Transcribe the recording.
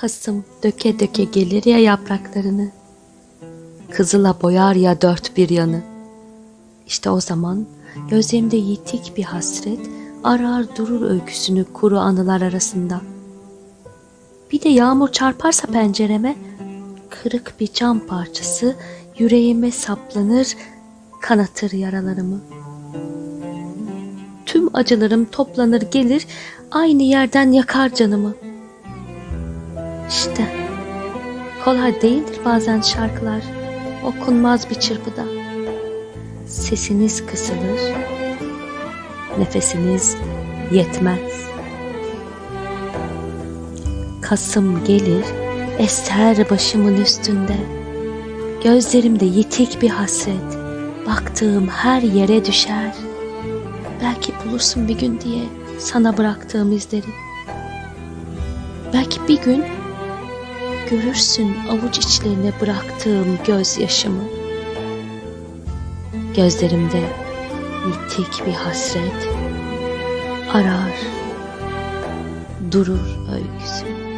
Kasım döke döke gelir ya yapraklarını. Kızıla boyar ya dört bir yanı. İşte o zaman gözlerimde yitik bir hasret arar durur öyküsünü kuru anılar arasında. Bir de yağmur çarparsa pencereme kırık bir cam parçası yüreğime saplanır kanatır yaralarımı. Tüm acılarım toplanır gelir aynı yerden yakar canımı. İşte kolay değildir bazen şarkılar okunmaz bir çırpıda. Sesiniz kısılır, nefesiniz yetmez. Kasım gelir, eser başımın üstünde. Gözlerimde yitik bir hasret, baktığım her yere düşer. Belki bulursun bir gün diye sana bıraktığım izleri. Belki bir gün görürsün avuç içlerine bıraktığım gözyaşımı. Gözlerimde yitik bir hasret arar, durur öyküsü.